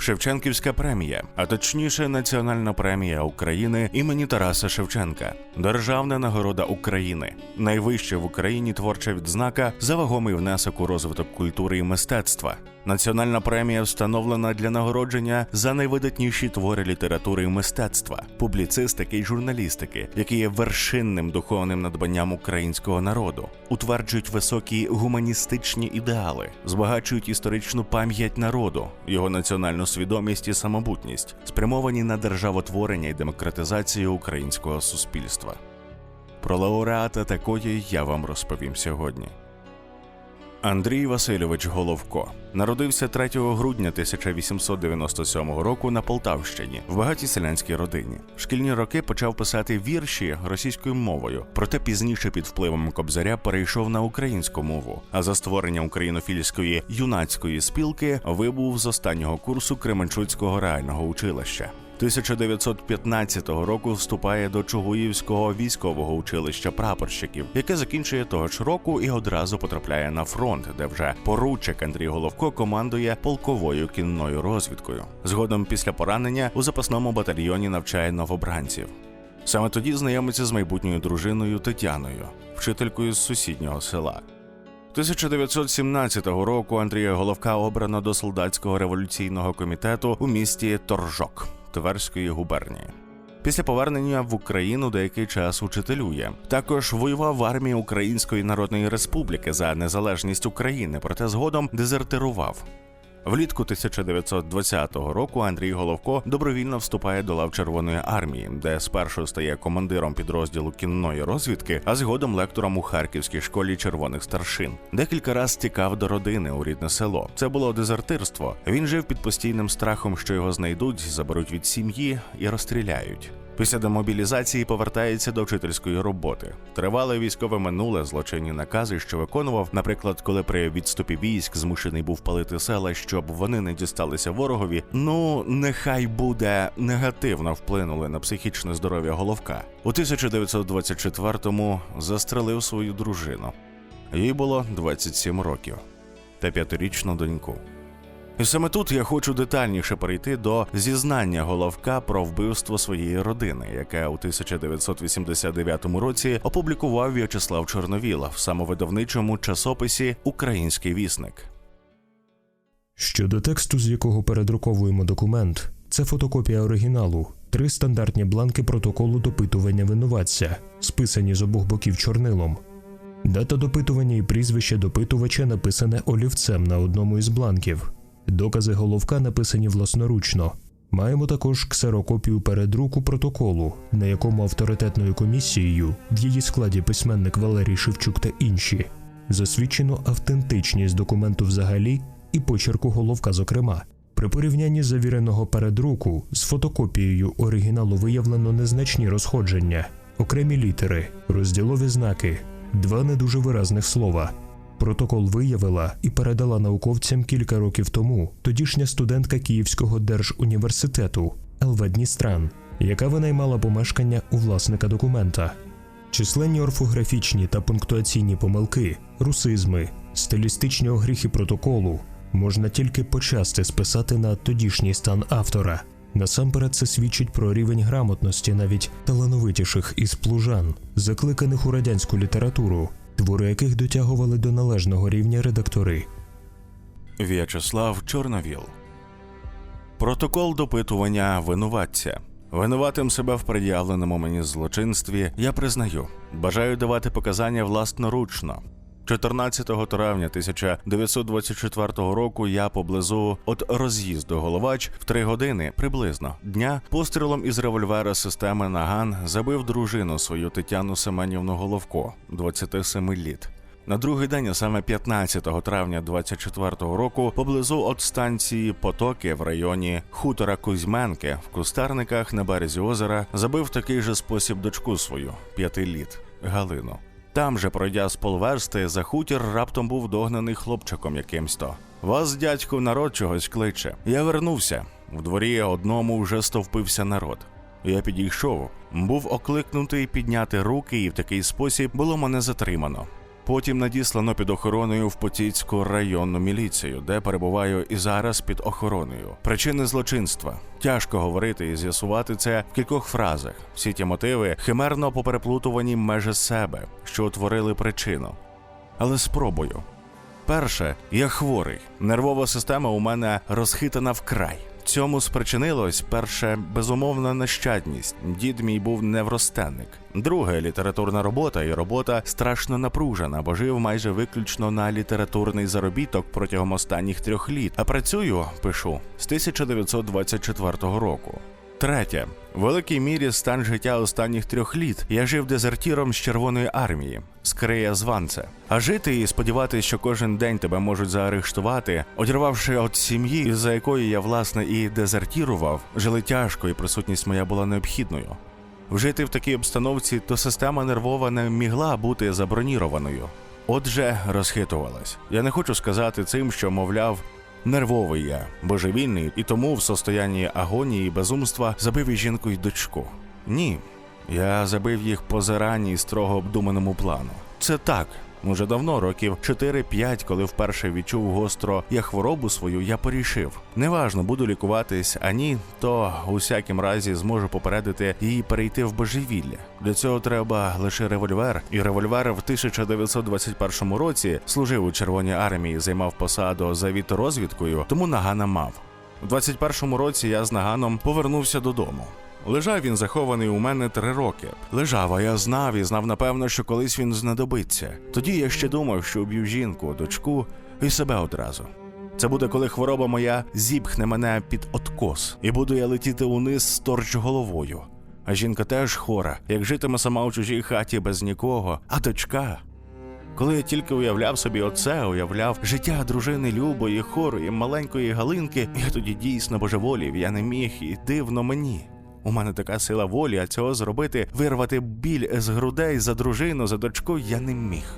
Шевченківська премія, а точніше, Національна премія України імені Тараса Шевченка, Державна нагорода України, найвища в Україні творча відзнака за вагомий внесок у розвиток культури і мистецтва. Національна премія встановлена для нагородження за найвидатніші твори літератури і мистецтва, публіцистики і журналістики, які є вершинним духовним надбанням українського народу, утверджують високі гуманістичні ідеали, збагачують історичну пам'ять народу, його національну свідомість і самобутність, спрямовані на державотворення і демократизацію українського суспільства. Про лауреата такої я вам розповім сьогодні. Андрій Васильович Головко народився 3 грудня 1897 року на Полтавщині в багатій селянській родині. В шкільні роки почав писати вірші російською мовою, проте пізніше під впливом кобзаря перейшов на українську мову. А за створення українофільської юнацької спілки вибув з останнього курсу Кременчуцького реального училища. 1915 року вступає до Чугуївського військового училища прапорщиків, яке закінчує того ж року і одразу потрапляє на фронт, де вже поручик Андрій Головко командує полковою кінною розвідкою. Згодом після поранення у запасному батальйоні навчає новобранців. Саме тоді знайомиться з майбутньою дружиною Тетяною, вчителькою з сусіднього села. 1917 року Андрія Головка обрано до солдатського революційного комітету у місті Торжок Тверської губернії. Після повернення в Україну деякий час учителює. Також воював в армії Української Народної Республіки за незалежність України, проте згодом дезертирував. Влітку 1920 року Андрій Головко добровільно вступає до лав Червоної армії, де спершу стає командиром підрозділу кінної розвідки, а згодом лектором у Харківській школі червоних старшин. Декілька раз тікав до родини у рідне село. Це було дезертирство. Він жив під постійним страхом, що його знайдуть, заберуть від сім'ї і розстріляють. Після демобілізації повертається до вчительської роботи. Тривале військове минуле злочинні накази, що виконував, наприклад, коли при відступі військ змушений був палити села, щоб вони не дісталися ворогові. Ну нехай буде негативно вплинули на психічне здоров'я головка. У 1924-му застрелив свою дружину. Їй було 27 років та п'ятирічну доньку. І саме тут я хочу детальніше перейти до зізнання головка про вбивство своєї родини, яке у 1989 році опублікував В'ячеслав Чорновіла в самовидавничому часописі Український вісник. Щодо тексту, з якого передруковуємо документ, це фотокопія оригіналу, три стандартні бланки протоколу допитування винуватця, списані з обох боків чорнилом. Дата допитування і прізвище допитувача написане олівцем на одному із бланків. Докази головка написані власноручно. Маємо також ксерокопію передруку протоколу, на якому авторитетною комісією в її складі письменник Валерій Шевчук та інші засвідчено автентичність документу взагалі і почерку головка, зокрема. При порівнянні завіреного передруку з фотокопією оригіналу виявлено незначні розходження, окремі літери, розділові знаки, два не дуже виразних слова. Протокол виявила і передала науковцям кілька років тому тодішня студентка Київського держуніверситету Елва Дністран, яка винаймала помешкання у власника документа. Численні орфографічні та пунктуаційні помилки, русизми, стилістичні огріхи протоколу можна тільки почасти списати на тодішній стан автора. Насамперед це свідчить про рівень грамотності навіть талановитіших із плужан, закликаних у радянську літературу, твори яких дотягували до належного рівня редактори. В'ячеслав Чорновіл. Протокол допитування винуватця. Винуватим себе в пред'явленому мені злочинстві я признаю. Бажаю давати показання власноручно. 14 травня 1924 року я поблизу от роз'їзду головач в три години приблизно дня пострілом із револьвера системи Наган забив дружину свою Тетяну Семенівну Головко, 27 літ. На другий день, саме 15 травня 24-го року, поблизу от станції Потоки в районі хутора Кузьменки в кустарниках на березі озера забив такий же спосіб дочку свою п'яти літ Галину. Там же, пройдя з полверсти, за хутір раптом був догнаний хлопчиком якимсь то. Вас, дядьку, народ чогось кличе. Я вернувся. В дворі одному вже стовпився народ. Я підійшов, був окликнутий підняти руки, і в такий спосіб було мене затримано. Потім надіслано під охороною в Потіцьку районну міліцію, де перебуваю і зараз під охороною. Причини злочинства тяжко говорити і з'ясувати це в кількох фразах. Всі ті мотиви химерно попереплутувані межі себе, що утворили причину. Але спробую. Перше, я хворий. Нервова система у мене розхитана вкрай. Цьому спричинилось перше безумовна нещадність. Дід мій був невростенник. Друге літературна робота і робота страшно напружена, бо жив майже виключно на літературний заробіток протягом останніх трьох літ. А працюю, пишу з 1924 року. Третє, в великій мірі стан життя останніх трьох літ. Я жив дезертіром з Червоної армії, з Крея званце. А жити і сподіватися, що кожен день тебе можуть заарештувати, одірвавши від сім'ї, за якої я власне і дезертірував, жили тяжко, і присутність моя була необхідною. Вжити в такій обстановці, то система нервова не мігла бути забронірованою. Отже, розхитувалась. Я не хочу сказати цим, що, мовляв, нервовий я, божевільний, і тому в состоянні агонії і безумства забив і жінку й дочку. Ні, я забив їх по зарані строго обдуманому плану. Це так. Уже давно, років 4-5, коли вперше відчув гостро я хворобу свою, я порішив. Неважно, буду лікуватись, а ні, то у всякім разі зможу попередити її перейти в божевілля. Для цього треба лише револьвер, і револьвер в 1921 році служив у Червоній армії, займав посаду за розвідкою, тому нагана мав. У 21-му році я з наганом повернувся додому. Лежав він захований у мене три роки. Лежав, а я знав і знав напевно, що колись він знадобиться. Тоді я ще думав, що уб'ю жінку, дочку і себе одразу. Це буде, коли хвороба моя зіпхне мене під откос, і буду я летіти униз сторч головою. А жінка теж хвора, як житиме сама у чужій хаті без нікого, а дочка. Коли я тільки уявляв собі оце, уявляв життя дружини Любої, хорої, маленької Галинки, я тоді дійсно божеволів, я не міг, і дивно мені. У мене така сила волі, а цього зробити, вирвати біль з грудей за дружину, за дочку я не міг.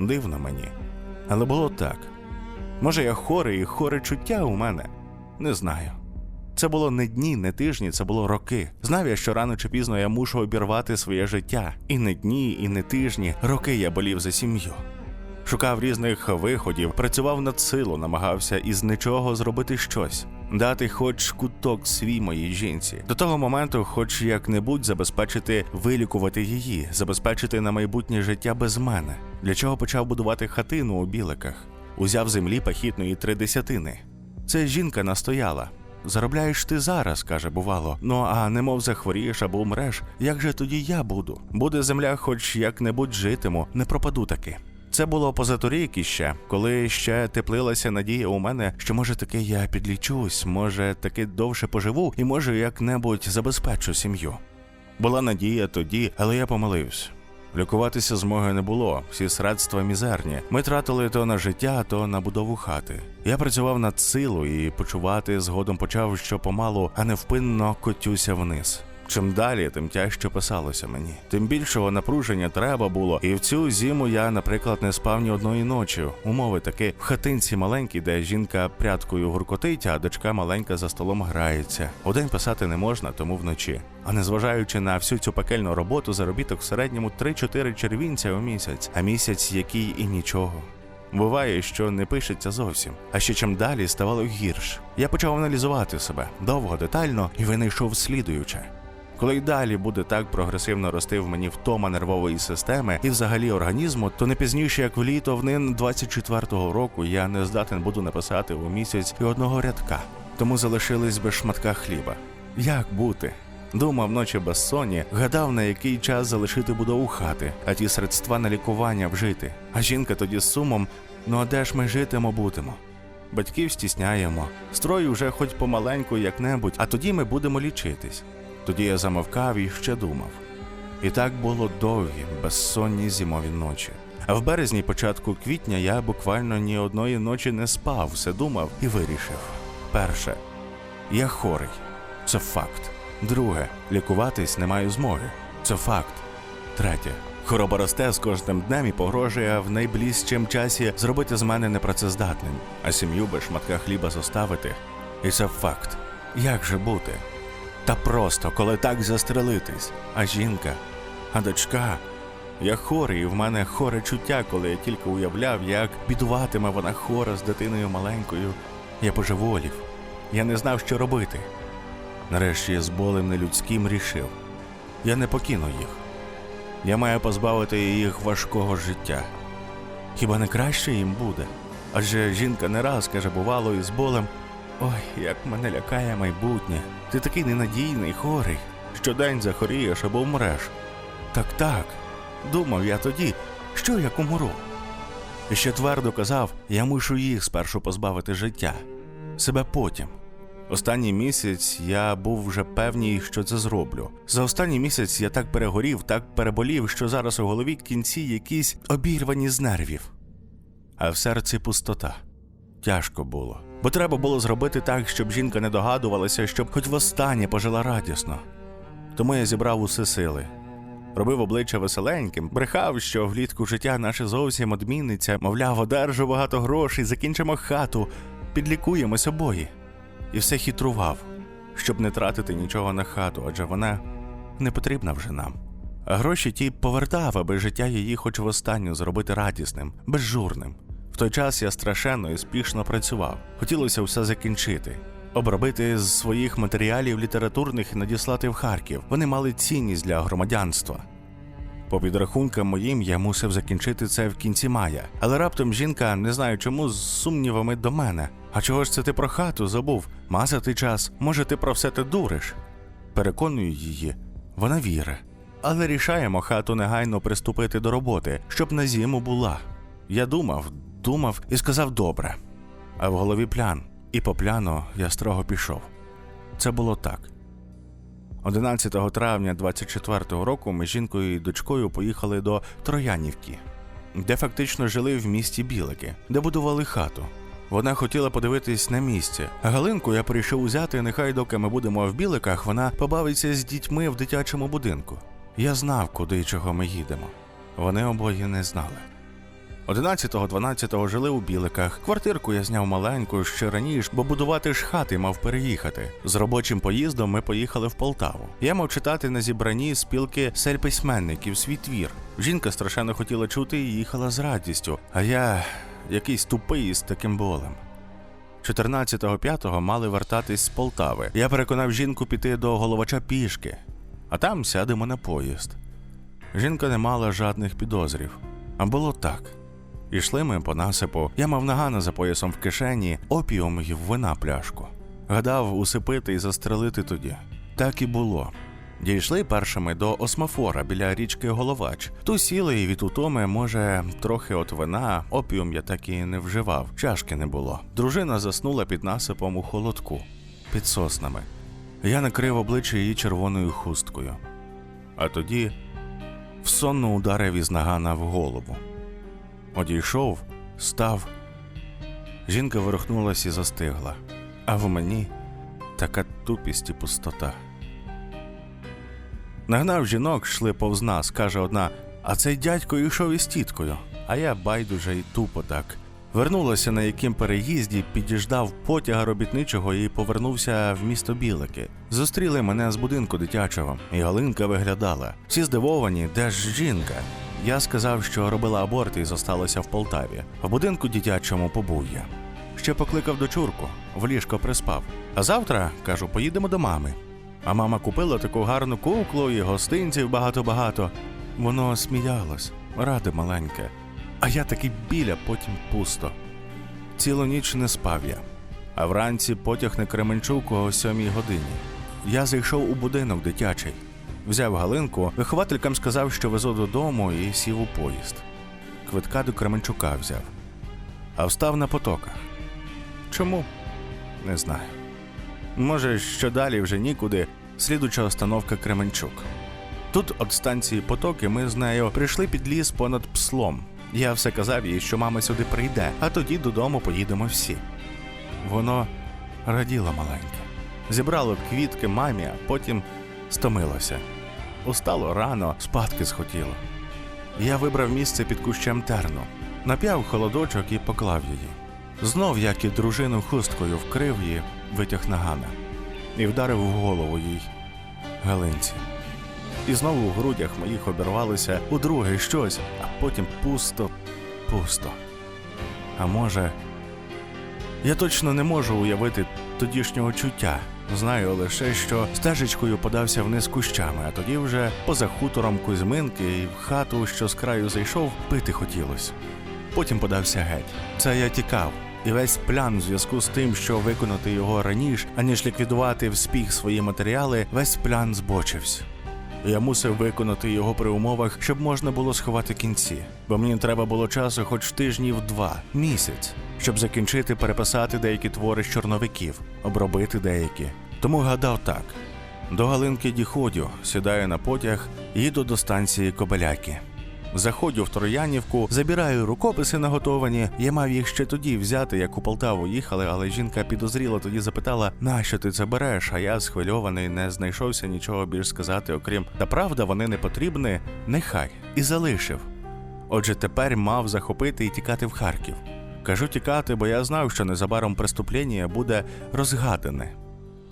Дивно мені. Але було так. Може, я хорий і хоре чуття у мене? Не знаю. Це було не дні, не тижні, це було роки. Знав я, що рано чи пізно я мушу обірвати своє життя. І не дні, і не тижні, роки я болів за сім'ю. Шукав різних виходів, працював над силу, намагався із нічого зробити щось, дати хоч куток свій моїй жінці. До того моменту, хоч як-небудь забезпечити вилікувати її, забезпечити на майбутнє життя без мене. Для чого почав будувати хатину у біликах, узяв землі пахітної три десятини. Це жінка настояла. Заробляєш ти зараз, каже, бувало. Ну а немов захворієш або умреш, як же тоді я буду? Буде земля, хоч як-небудь житиму, не пропаду таки. Це було позаторік іще, коли ще теплилася надія у мене, що може таки я підлічусь, може таки довше поживу і може як-небудь забезпечу сім'ю. Була надія тоді, але я помилився. Лікуватися змоги не було, всі средства мізерні. Ми тратили то на життя, то на будову хати. Я працював над силу і почувати згодом почав, що помалу, а невпинно котюся вниз. Чим далі, тим тяжче писалося мені. Тим більшого напруження треба було. І в цю зиму я, наприклад, не спав ні одної ночі. Умови таки в хатинці маленькій, де жінка прядкою гуркотить, а дочка маленька за столом грається. Удень писати не можна, тому вночі. А незважаючи на всю цю пекельну роботу, заробіток в середньому 3-4 червінця у місяць, а місяць який і нічого. Буває, що не пишеться зовсім. А ще чим далі ставало гірш. Я почав аналізувати себе довго, детально і винайшов слідуюче. Коли й далі буде так прогресивно рости в мені втома нервової системи і взагалі організму, то не пізніше, як в літо внин 24-го року, я не здатен буду написати у місяць і одного рядка. Тому залишились без шматка хліба. Як бути? Думав ночі безсонні, гадав, на який час залишити будову хати, а ті средства на лікування вжити. А жінка тоді з сумом: ну а де ж ми житимо будемо? Батьків стісняємо, строю вже хоч помаленьку як-небудь, а тоді ми будемо лічитись. Тоді я замовкав і ще думав. І так було довгі, безсонні зимові ночі. А в березні, початку квітня, я буквально ні одної ночі не спав, все думав і вирішив. Перше, я хворий. Це факт. Друге, лікуватись не маю змоги. Це факт. Третє. Хвороба росте з кожним днем і погрожує в найближчим часі зробити з мене непрацездатним, а сім'ю без шматка хліба зоставити. І це факт. Як же бути? Та просто, коли так застрелитись, а жінка, а дочка. Я хорий, і в мене хоре чуття, коли я тільки уявляв, як бідуватиме вона хора з дитиною маленькою. Я божеволів. Я не знав, що робити. Нарешті я з болем нелюдським рішив. Я не покину їх. Я маю позбавити їх важкого життя. Хіба не краще їм буде? Адже жінка не раз каже, бувало, із болем: Ой, як мене лякає майбутнє. Ти такий ненадійний, хорий. Щодень захворієш або вмреш. Так, так. Думав я тоді, що як умру. І ще твердо казав, я мушу їх спершу позбавити життя, себе потім. Останній місяць я був вже певній, що це зроблю. За останній місяць я так перегорів, так переболів, що зараз у голові кінці якісь обірвані з нервів, а в серці пустота. Тяжко було. Бо треба було зробити так, щоб жінка не догадувалася, щоб хоч востаннє пожила радісно. Тому я зібрав усе сили. Робив обличчя веселеньким, брехав, що влітку життя наше зовсім одміниться, мовляв, одержу багато грошей, закінчимо хату, підлікуємось обоє. І все хитрував, щоб не тратити нічого на хату, адже вона не потрібна вже нам. А гроші ті повертав, аби життя її хоч востаннє зробити радісним, безжурним. Той час я страшенно і спішно працював. Хотілося все закінчити. Обробити з своїх матеріалів літературних і надіслати в Харків. Вони мали цінність для громадянства. По підрахункам моїм я мусив закінчити це в кінці мая, але раптом жінка, не знаю чому, з сумнівами до мене. А чого ж це ти про хату забув? Мазати час, може, ти про все те дуриш? Переконую її, вона віре. Але рішаємо хату негайно приступити до роботи, щоб на зиму була. Я думав, думав і сказав добре. А в голові плян, і по пляну я строго пішов. Це було так. 11 травня 24-го року ми з жінкою і дочкою поїхали до Троянівки, де фактично жили в місті Білики, де будували хату. Вона хотіла подивитись на місце. Галинку я прийшов узяти, нехай доки ми будемо в біликах, вона побавиться з дітьми в дитячому будинку. Я знав, куди і чого ми їдемо. Вони обоє не знали. 11-12 жили у біликах. Квартирку я зняв маленьку ще раніше, бо будувати ж хати мав переїхати. З робочим поїздом ми поїхали в Полтаву. Я мав читати на зібранні спілки сель-письменників свій твір. Жінка страшенно хотіла чути і їхала з радістю, а я якийсь тупий з таким болем. 14.05 мали вертатись з Полтави. Я переконав жінку піти до головача пішки, а там сядемо на поїзд. Жінка не мала жадних підозрів. А було так. Ішли ми по насипу. Я мав нагана за поясом в кишені, опіум і вина пляшку. Гадав усипити і застрелити тоді. Так і було. Дійшли першими до осмофора біля річки Головач. Ту сіли і від утоми, може, трохи от вина, опіум я так і не вживав, чашки не було. Дружина заснула під насипом у холодку, під соснами. Я накрив обличчя її червоною хусткою. А тоді всонно ударив із нагана в голову. Одійшов, став. Жінка ворухнулась і застигла, а в мені така тупість і пустота. Нагнав жінок, йшли повз нас, каже одна, а цей дядько йшов із тіткою, а я байдуже й тупо так. Вернулася на яким переїзді, підіждав потяга робітничого і повернувся в місто Білики. Зустріли мене з будинку дитячого, і Галинка виглядала. Всі здивовані, де ж жінка. Я сказав, що робила аборт і зосталася в Полтаві. В будинку дитячому побув я. Ще покликав дочурку, в ліжко приспав. А завтра, кажу, поїдемо до мами. А мама купила таку гарну куклу і гостинців багато-багато. Воно сміялось, ради маленьке. А я такий біля, потім пусто. Цілу ніч не спав я. А вранці потяг на Кременчук о сьомій годині. Я зайшов у будинок дитячий. Взяв Галинку, вихователькам сказав, що везу додому і сів у поїзд. Квитка до Кременчука взяв. А встав на потоках. Чому? Не знаю. Може, що далі вже нікуди, слідуча остановка Кременчук. Тут від станції потоки ми з нею прийшли під ліс понад пслом. Я все казав їй, що мама сюди прийде, а тоді додому поїдемо всі. Воно раділо маленьке. Зібрало квітки мамі, а потім стомилося. Устало рано, спадки схотіло. Я вибрав місце під кущем терну, нап'яв холодочок і поклав її. Знов, як і дружину хусткою, вкрив її, витяг нагана і вдарив в голову їй Галинці. І знову в грудях моїх обірвалося у друге щось, а потім пусто, пусто. А може, я точно не можу уявити тодішнього чуття. Знаю лише, що стежечкою подався вниз кущами, а тоді вже поза хутором Кузьминки і в хату, що з краю зайшов, пити хотілося. Потім подався геть. Це я тікав. І весь план в зв'язку з тим, що виконати його раніше, аніж ліквідувати вспіх свої матеріали, весь план збочився. Я мусив виконати його при умовах, щоб можна було сховати кінці, бо мені треба було часу хоч тижнів два, місяць, щоб закінчити переписати деякі твори з чорновиків, обробити деякі. Тому гадав так: до Галинки діходю, сідаю на потяг, їду до станції Кобеляки. Заходжу в Троянівку, забираю рукописи наготовані. Я мав їх ще тоді взяти, як у Полтаву їхали, але жінка підозріла тоді запитала, нащо ти це береш? А я схвильований не знайшовся нічого більш сказати, окрім та правда, вони не потрібні, нехай і залишив. Отже, тепер мав захопити і тікати в Харків. Кажу тікати, бо я знав, що незабаром преступлення буде розгадане.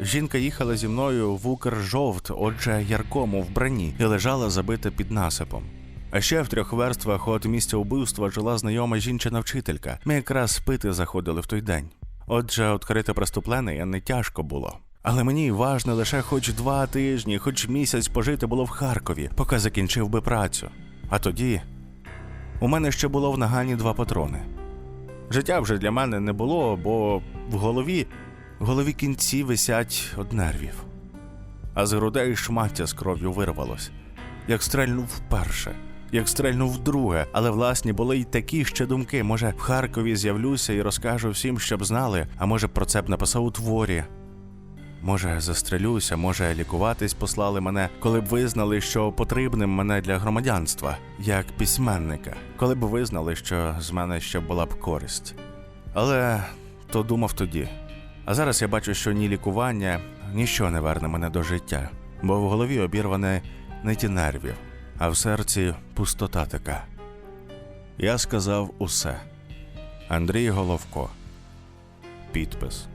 Жінка їхала зі мною в Укржовт, отже, яркому вбранні, і лежала забита під насипом. А ще в трьох верствах від місця вбивства жила знайома жінчина вчителька. Ми якраз пити заходили в той день. Отже, відкрити преступлення не тяжко було. Але мені важно лише хоч два тижні, хоч місяць пожити було в Харкові, поки закінчив би працю. А тоді у мене ще було в нагані два патрони. Життя вже для мене не було, бо в голові, в голові кінці висять од нервів. А з грудей шмаття з кров'ю вирвалось, як стрельнув вперше, як стрельнув вдруге, але власні були й такі ще думки. Може, в Харкові з'явлюся і розкажу всім, щоб знали, а може, про це б написав у творі. Може, застрелюся, може, лікуватись послали мене, коли б визнали, що потрібним мене для громадянства, як письменника, коли б визнали, що з мене ще була б користь. Але то думав тоді. А зараз я бачу, що ні лікування, ніщо не верне мене до життя, бо в голові обірване ниті нервів, а в серці пустота така. Я сказав усе. Андрій Головко. Підпис.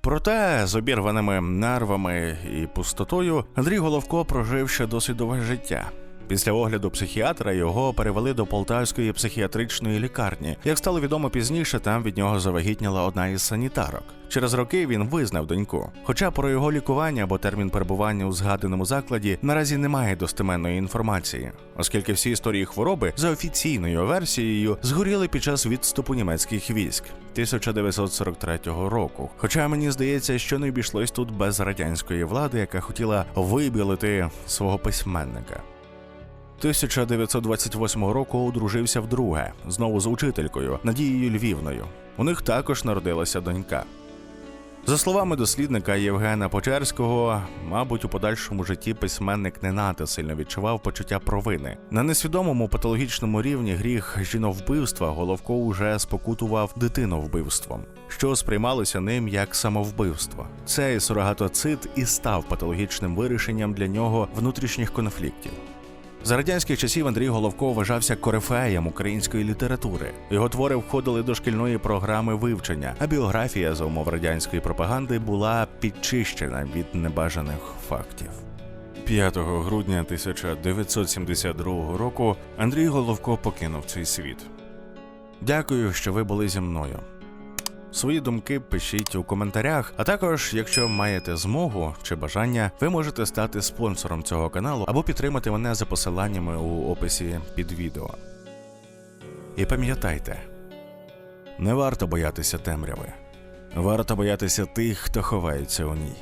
Проте з обірваними нервами і пустотою Андрій Головко прожив ще досить довге життя. Після огляду психіатра його перевели до Полтавської психіатричної лікарні. Як стало відомо пізніше, там від нього завагітніла одна із санітарок. Через роки він визнав доньку. Хоча про його лікування або термін перебування у згаданому закладі наразі немає достеменної інформації, оскільки всі історії хвороби за офіційною версією згоріли під час відступу німецьких військ 1943 року. Хоча мені здається, що не обійшлось тут без радянської влади, яка хотіла вибілити свого письменника. 1928 року одружився вдруге, знову з учителькою Надією Львівною. У них також народилася донька. За словами дослідника Євгена Почерського, мабуть, у подальшому житті письменник не надто сильно відчував почуття провини. На несвідомому патологічному рівні гріх жіновбивства Головко уже спокутував дитиновбивством, що сприймалося ним як самовбивство. Цей сурогатоцит і став патологічним вирішенням для нього внутрішніх конфліктів. За радянських часів Андрій Головко вважався корифеєм української літератури. Його твори входили до шкільної програми вивчення, а біографія за умов радянської пропаганди була підчищена від небажаних фактів. 5 грудня 1972 року Андрій Головко покинув цей світ. Дякую, що ви були зі мною. Свої думки пишіть у коментарях. А також, якщо маєте змогу чи бажання, ви можете стати спонсором цього каналу або підтримати мене за посиланнями у описі під відео. І пам'ятайте, не варто боятися темряви, варто боятися тих, хто ховається у ній.